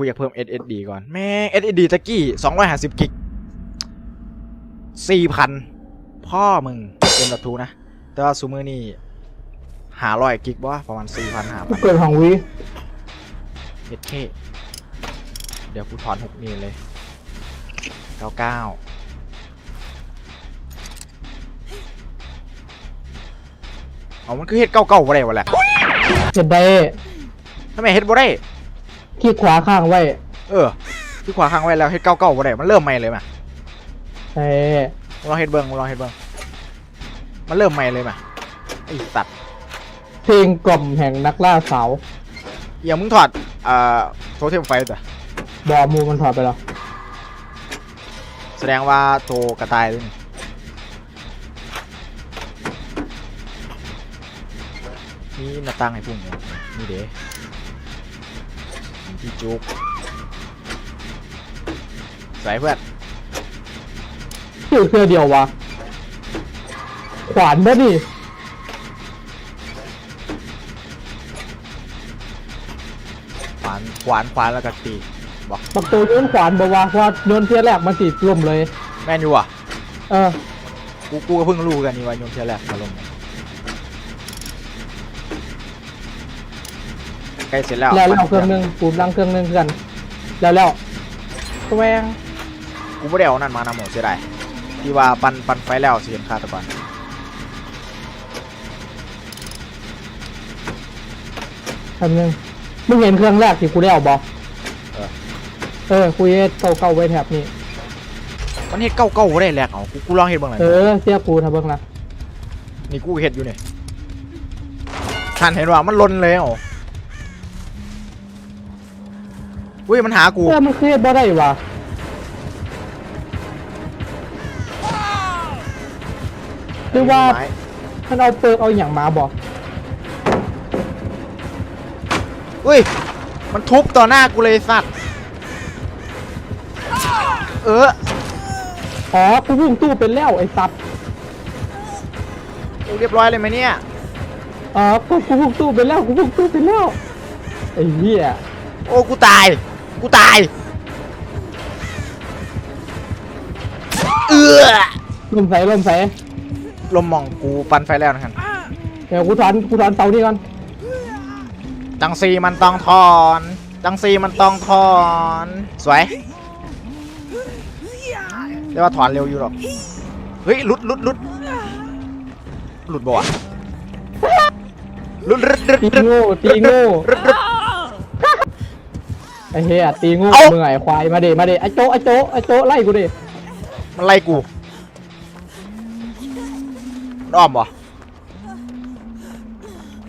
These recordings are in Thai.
กูอยากเพิ่ม SSD ก่อน แม่ง SSD ตะกี้250กิก4,000พ่อมึงเต็มดับทูนะ แต่ว่าซูมือนี่หาร้อยกิกบ่ประมาณ4,000หากูเปิดของวีเอเคเดี๋ยวกูถอนหกนี่เลย99เอามันคือเฮ็ดเก้าเก้าบ่ได้วะแหละเห็ดได้ทำไมเฮ็ดบ่ได้ คลิกขวาข้างไว้เออที่ขวาค้างไว้แล้วเฮ็ดเก้าเก้าบ่ได้มันเริ่มใหม่เลยมาใช่มึงลองเฮ็ดเบิ่งมึงลองเฮ็ดเบิ่งมันเริ่มใหม่เลยมาไอ้สัตว์เพลงกล่อมแห่งนักล่าสาวอย่างมึงถอดอ่าโทเทมไฟแต่บอมูมันถอดไปแล้วแสดงว่าโทกระต่ายด้วยนี่นี่หน้าตั้งให้พุ่งเนี่ยนี่เด้ ที่จุกใส่เพื่อนชื่อเครือเดียววะ ขวานปะนี่ขวานขวานขวานแล้วก็ตีบอกบักตัวโยนขวานบอกว่าเพราะว่าโยนเทียแรกมันติดล่มเลย แม่นอยู่อะ เออ กูกูก็เพิ่งรู้กันนี่ว่าโยนเทียแรกมาลง ใกล้เสร็จแล้วแล้วแล้วเครื่องหนึงปูมลังเครื่องหนึงกันแล้วแล้วแวงกูไม่ได้เอานั่นมานำหมดเสียดายที่ว่าปันปันไฟแล้วสิเห็นค่าตะกอนคำนึงมึงเห็นเครื่องแรกที่กูได้เอาบอเออเออกูเฮ็ดเก่าๆไว้แถบนี้มันเฮ็ดเก้าเก้าบ่ได้แรกเอากูกูลองเฮ็ดบ้างเลยเออเสียกูทำเบิ่งนะนี่กูเฮ็ดอยู่นี่ท่านเห็นว่ามันลนเลยเหรอ อุ้ยมันหากู เออมันเครียดบ่ได้วะหรือว่าไม้มันเอาเปิร์กเอาอย่างมาบอกอุ้ย มันทุบต่อหน้ากูเลยสัตว์ เออ อ๋อกูพุ่งตู้เป็นแล้วไอ้สัตว์เรียบร้อยเลยไหมเนี่ย อ๋อกูกูพุ่งตู้เป็นแล้วกูพุ่งตู้เป็นแล้วไอ้เหี้ย โอ้ กูตาย กูตาย เอือลมใส่ลมใส่ลมหมองกูปันไฟแล้วนะครับเดี๋ยวกูถอนกูถอนเตานี่ก่อนจังซีมันต้องทอนจังซีมันต้องทอน สวยเรียกว่าถอนเร็วอยู่หรอกเฮ้ยหลุดหลุดหลุดหลุดบ่วะหลุดหลุดหลุดตีหลุดโง่ตีโง่หลุดหลุด ไอ้เหี้ยตีโง่เอ้า มึงไอ้ควายมาเดมาเดไอ้โจ๊ะไอ้โจ๊ะไอ้โจ๊ะไล่กูดิมันไล่กูมันอ้อมบ่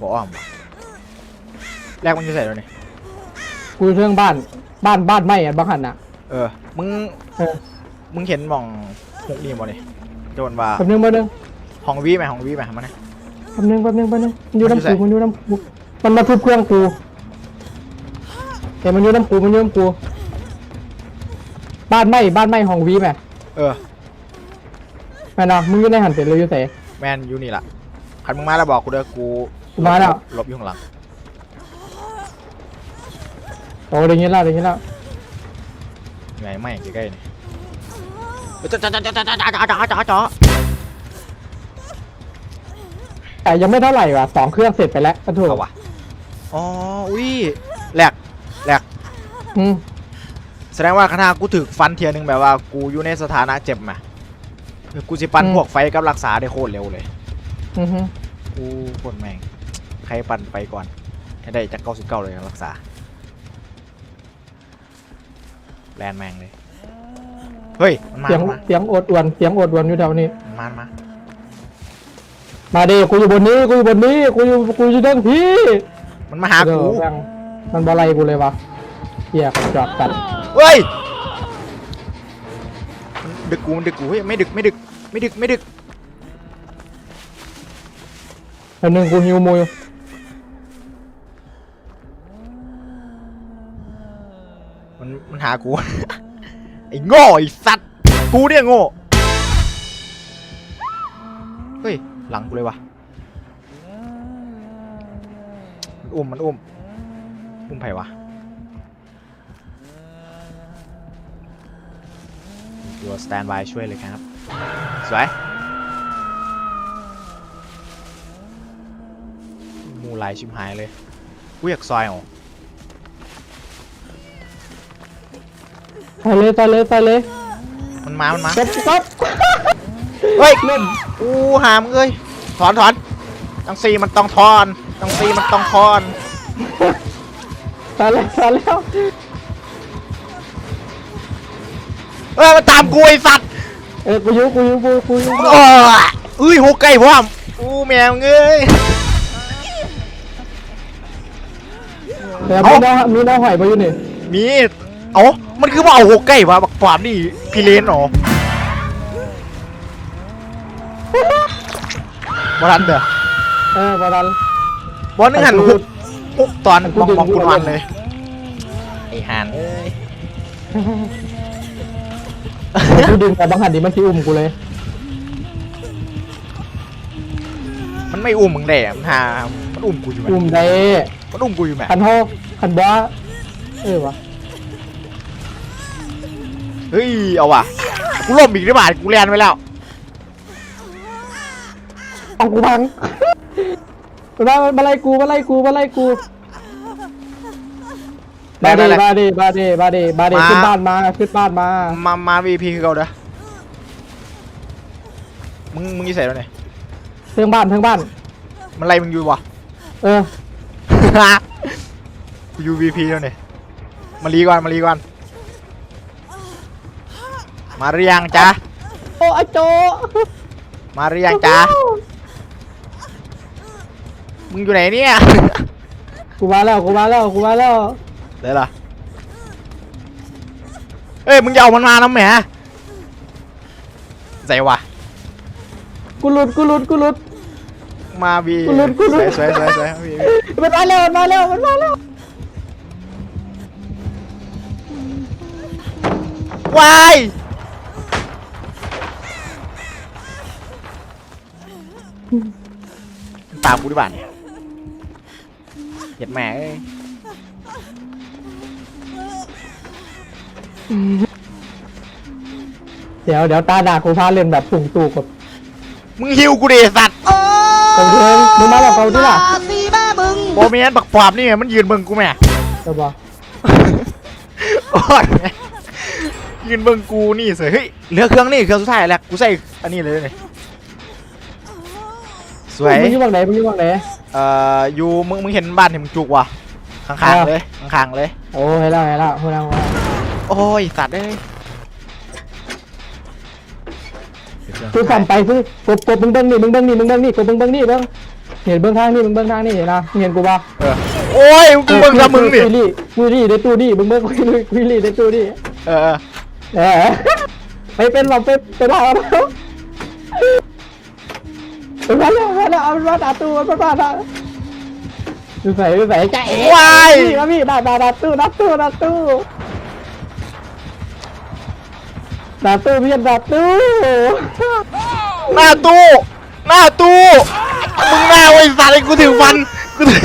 บ่อ้อมบ่แรกมันจะใส่แล้วนี่กูอยู่เรื่องบ้านบ้านบ้านไม่อะบังหันน่ะ เออ มึง เออมึงเห็นหมองหกนี่บ่นี่โจนว่าแป๊บนึงแป๊บนึงห้องวีไหมห้องวีไหมมันนะ แป๊บนึงแป๊บนึงแป๊บนึงมันอยู่มันอยู่น้ำกูไหนมันอยู่น้ำกูมันมาทุบเครื่องกู แต่มันอยู่น้ำกูมันอยู่น้ำกู บ้านไม่บ้านไม่ห้องวีแม่เออ แม่นอะมึงอยู่ในหันเสร็จเลยอยู่ไหนแมนอยู่นี่ล่ะคันมึงมาแล้วบอกกูเด้อกูกูมาแล้ว หลบอยู่ข้างหลังโอ้เดี๋ยวนี้แล้วเดี๋ยวนี้แล้วไงไม่ใกล้ๆนี่เอ้ยจ้าจ้าจ้าจ้าจ้าจ้าจ้าจ้าจ้าแต่ยังไม่เท่าไหร่ว่ะสองเครื่องเสร็จไปแล้วก็ถูกเอาวะอ๋ออุ้ยแหลกแหลก อืมแสดงว่าคณะกูถึกฟันเทียหนึงแบบว่ากูอยู่ในสถานะเจ็บมากูสิปั่นพวกไฟกับรักษาได้โคตรเร็วเลย อือฮึกูโคตรแม่ง ใครปั่นไปก่อนให้ได้จาก99เลยนะรักษาแลนแมงเลย เฮ้ย มันมาเสียงมันมาเสียงโอดอวนเสียงโอดอวนอยู่แถวนี้ มันมามันมา มาดิกูอยู่บนนี้กูอยู่บนนี้กูอยู่กูอยู่เรื่องพี่มันมาหาเดี๋ยวกู แม่งมันบอไลกูเลยวะ เหี้ยจอดกันเฮ้ยมันดึกกูมันดึกกูเฮ้ยไม่ดึกไม่ดึกไม่ดึกไม่ดึกอันหนึ่งกูหิวมูอยู่มันมันหากู ไอ้โง่ไอ้สัตว์กูเนี่ยโง่เฮ้ยหลังกูเลยวะมันอุ้มมันอุ้มอุ้มไผ่วะ ตัวสแตนบายช่วยเลยครับ สวย มูลายชิมหายเลยกูอยากซอยอ๋อไปเลยไปเลยไปเลยมันมา มันมาก๊อปก๊อปเฮ้ยเล่นกูหามเอ้ย ถอนถอนตังซีมันต้องทอนตังซีมันต้องทอนไปแล้วไปแล้ว เอ้ยมันตามกูไอสัตว์เออกูอยูกูอยูกูกูอยูโอ้ยเอ้ยหกไก่พ่อมอู้แมวเอ้ยแต่มีน้องมีน้องหอยมาอยู่นี่มีเอ้ามันคือว่าเอาหกไก่วะบักปามนี่พี่เลนเหรอบ่ทันเด้อเออประดันบอลนึงหันหกหกตอนกูมองดึงมองกูคุณเอาวันเล่นเลยไอหันเอ้ย กูดึงแต่บางหันดิมันที่อุ้มกูเลยมันไม่อุ้มมึงแดดมันหา มันอุ้มกูอยู่ไหมอุ้มได้มันอุ้มกูอยู่ไหมขันโฮขันบ้าเออวะเฮ้ย เอาว่ะ กูล่มอีกได้บาทกูแลนไปแล้ว เอากูพังมามาไล่กูมาไล่กูมาไล่กู บาเดบาเดบาเดบาเดบาเดขึ้นบ้านมาขึ้นบ้านมามา มาวีพีคือเก่าเด้อมึง มึงยี่ใส่แล้วเนี่ยเทิงบ้านเทิงบ้าน มันไล่มึงอยู่วะ เออ กูอยู่วีพีแล้วเนี่ยมารีก่อน มารีก่อน มาเรียงจ้าโอ้ไอโจมาเรียงจ้ามึงอยู่ไหนเนี่ย กูมาแล้วกูมาแล้วกูมาแล้ว เดี๋ยวล่ะเอ้ยมึงอย่าเอามันมานะแหมใส่วะกูหลุดกูหลุดกูหลุด มาวีกูหลุดกูหลุด สวยสวยสวยสวยวีวีมันมาแล้วมันมาแล้วมันมาแล้ววายตามกูดิบ้านเนี่ยเหยียดแม่เอ้ย เดี๋ยวเดี๋ยวตาด่ากูพาเล่นแบบสุ่งตู่กับมึงหิวกูดิสัตว์เกิงมึงมาบอกเขาดิล่ะโบเมียนบักปอบนี่มันยืนเบิ่งกูแม่เดี๋ยวบอกโอ้ยแม่ยืนเบิ่งกูนี่เสยเฮ้ยเหลือเครื่องนี่เครื่องสุดท้ายแล้วกูใส่อันนี้เลยเนี่ยสวย มึงอยู่ฝั่งไหนมึงอยู่ฝั่งไหน เอ่ออยู่มึงมึงเห็นบ้านที่มึงจุกวะข้างอ่าๆเลยข้างๆเลย โอ้เห็นแล้วเห็นแล้วพูดแล้วพูดแล้ว โอ้ยสัตว์เอ้ยกูสั่นไปคือกดกดมึงเบิ้งนี่มึงเบิ้งนี่มึงเบิ้งนี่กดมึงเบิ้งนี่เบิ้งเห็นเบิ้งทางนี่มึงเบิ้งทางนี่เห็นนะเห็นกูปะโอ้ยกูเบิ่งกับมึงดิคุยรี่คุยรี่ในตู้นี่มึงเบิ้งคุยรี่คุยรี่ในตู้นี่เออเออไปเป็นหรอไปเป็นหรอเป็นมาแล้วมาแล้วเอาเป็นมาด่าตู้มันมาด่าดูใส่ดูใส่ใจเอ๋วายพี่ครับพี่ด่าด่าดตู้ด่าตู้ด่าตู้ ด่าตู้พี่ด่าตู้หน้าตู้หน้าตู้มึงหน้าไอ้สัตว์ไอ้กูถือฟันกูถือ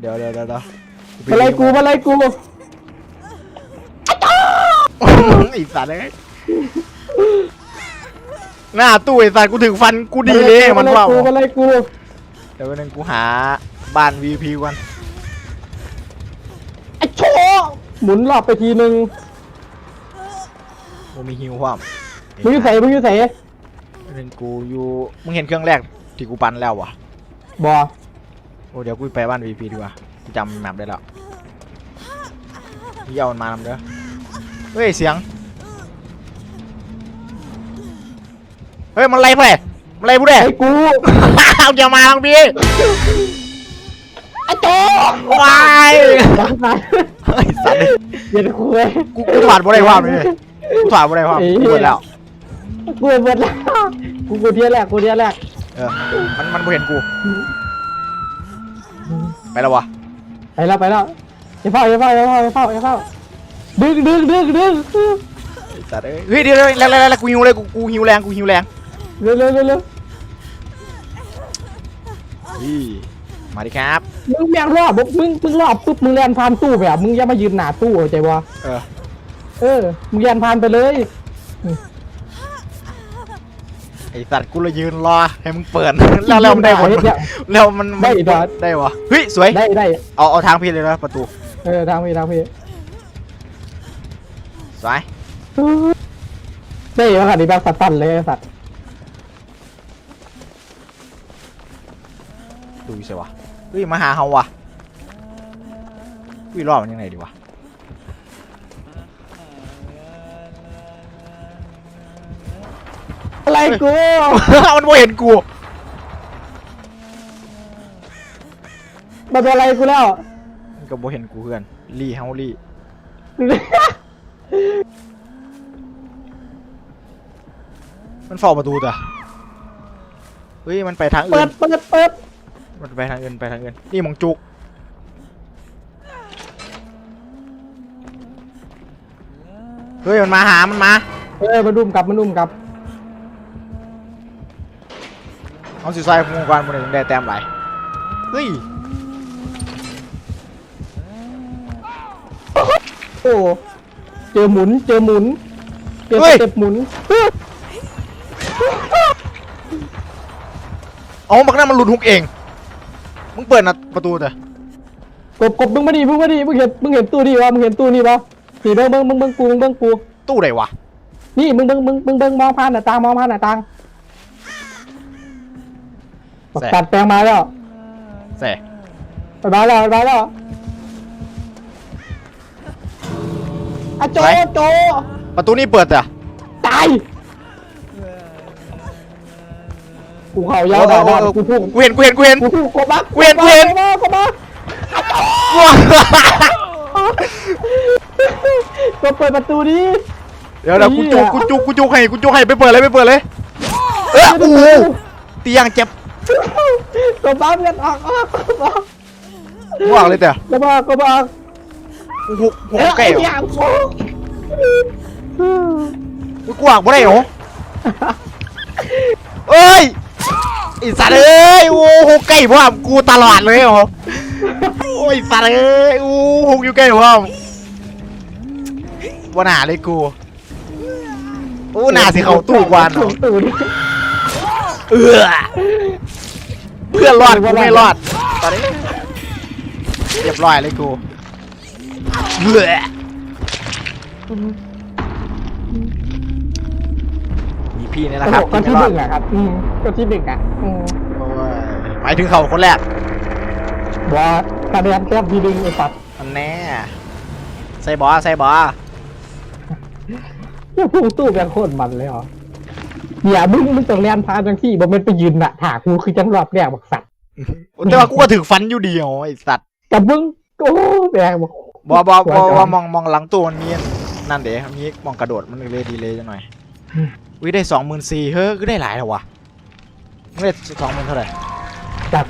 เดี๋ยวเดี๋ยวเดี๋ยวเดี๋ยวมาไล่กูมาไล่กูไอ้สัตว์เอ้ยหน้าตู้ไอ้สัตว์กูถือฟันกูดีเลยมันว่ากูมาไล่กูเดี๋ยววันนึงกูหาบ้าน VP ก่อน หมุนรอบไปทีนึงกูมีฮิวความมึงอยู่ใส่มึงอยู่ใส่วันนึงกูอยู่มึงเห็นเครื่องแรกที่กูปันแล้ววะบอโอ้เดี๋ยวกูไปบ้าน VP ดีกว่ากูจำแมปได้แล้วพี่เอามันมานำเด้อเฮ้ยเสียงเฮ้ยมันไล่ไปมันไล่ผู้ใดไอ้กูเอาอย่ามาทางพี่ไอ้โจวาย ดังไป เฮ้ยสัตว์เย็นคุยกูกูถอดบ่ได้ความเลยกูถอดบ่ได้ความกูหมดแล้ว กูหมดแล้วกูกูเทียแรกกูเทียแรกเออ มันมันบ่เห็นกู ไปแล้ววะ ไปแล้วไปแล้วอย่าเฝ้าอย่าเฝ้าอย่าเฝ้าอย่าเฝ้าอย่าเฝ้าดึงดึงดึงดึงไอ้สัตว์เอ้ยเฮ้ยเดี๋ยวเดี๋ยวแล้วแล้วแล้วกูหิวเลยกูกูหิวแรงกูหิวแรงเร็วเร็วเร็วเร็วอี มาดิครับ มึงแม่งรอบมึงมึงรอบปุ๊บมึงแลนผ่านตู้แบบมึงอย่ามายืนหน้าตู้เข้าใจบ่เออ เออ มึงแลนผ่านไปเลยไอสัตว์กูเลยยืนรอให้มึงเปิด แล้วแล้วมันได้ผลเฮ็ดเนี่ย แล้วมันได้อีกแล้วได้วะเฮ้ยสวย ได้ได้เอาเอาทางพี่เลยนะประตู เออทางพี่ทางพี่สวย ได้แล้วค่ะนี่แบบสัตว์ตันเลยไอ้สัตว์ดูสิวะ เฮ้ยมาหาเฮาวะวิรอบมันยังไงดีวะอะไรกู มันไม่เห็นกูมาเป็นอะไรกูแล้ว มันก็บ่เห็นกูเพื่อนลี่เฮาลี่มันเฝ้าประตูจ้ะเฮ้ยมันไปทางเปิอื่ดนเปิดเปิด มันไปทางอื่นไปทางอื่นนี่มองจุกเฮ้ยมันมาหามันมาเออมาดุมกลับมาดุมกลับเอาสิใส่พุงกวนมันถึงได้แต้มไหลายเฮ้ยโอ้เจอหมุนเจอหมุนเจอสเต็ปหมุนเอาบักนั่นมันหลุดหุกเอง มึงเปิดนะประตูเถอะกบกบมึงมาดิมึงมาดิมึงเห็นมึงเห็นตู้นี่วะมึงเห็นตู้นี่ปะนี่เบิ้งเบิ้งมึงเบิ้งกูมึงเบิ้งกูตู้ไหนวะนี่มึงเบิ้งมึงมึงเบิ้งมองผ่านหน้าต่างมองผ่านหน้าต่างบักตัดแปลงมาแล้วแส่ไปมาแล้วไปมาแล้วอะโจโจประตูนี้เปิดเถอะตาย กูเข่ายาวดาวกูพุ่งกูเห็นกูเห็นกูเห็นกูพุ่งกบบักเวียนเวียนกบบักกบบักก็เปิดประตูนี้เดี๋ยวเดี๋ยวกูจุกเหี้กูยจุกกูจุกให้กูจุกให้ไปเปิดเลยไปเปิดเลยเออโอ้โหเตียงเจ็บกบบักเลือดออกออกกบบักง่วงเลยเถอะกบบักกบบักกูหุกหุกไก่เอ้ยเหรอย่าอโอ้กูกวางบ่ได้เหรอเอ้ย ไอ้สัตว์เอ้ยโอ้หุกไก่พ่อมกูตลอดเลยเหรอโอ้ยสัตว์เอ้ยโอ้หุกอยู่ใกล้พ่อมว่าหนาเลยกูโอ้หนาสิเขาตู้กวนเหรอตู้เออเพื่อนรอดกูไม่รอดตอนนี้เรียบร้อยเลยกูเบื่อ พี่นี่แหละครับก็ที่ไม่หรอนึ่ดงอะครับอืมก็ที่หนึ่งอะอืมโอ้ยหมายถึงเขาคนแรกว่าคะแนนแค่ที่หนึ่งไอ้สัตว์อันแน่ใส่บอใส่บอเนี่ยพุ่งตู้เป็นโคตรมันเลยเหรอเนี่ยมึงมึงต้องเรียนพาจังที่บ่แมันไปยืนน่ะถากูคือจังรอบแรกบักสัตว์แต่ว่ากูก็ถึงฟันอยู่เดียวไอ้สัตว์กับมึงโอ้แบกบอกบอบอบอว่าจะว่ามองมองหลังตู้มันมีนั่นเดี๋ยวมีมองกระโดดมันเลยดีเลยจังหน่อย วิได้สองหมื่นสี่เฮ้ยก็ได้หลายแล้ววะไม่ได้สองหมื่นเท่าไหร่แบบ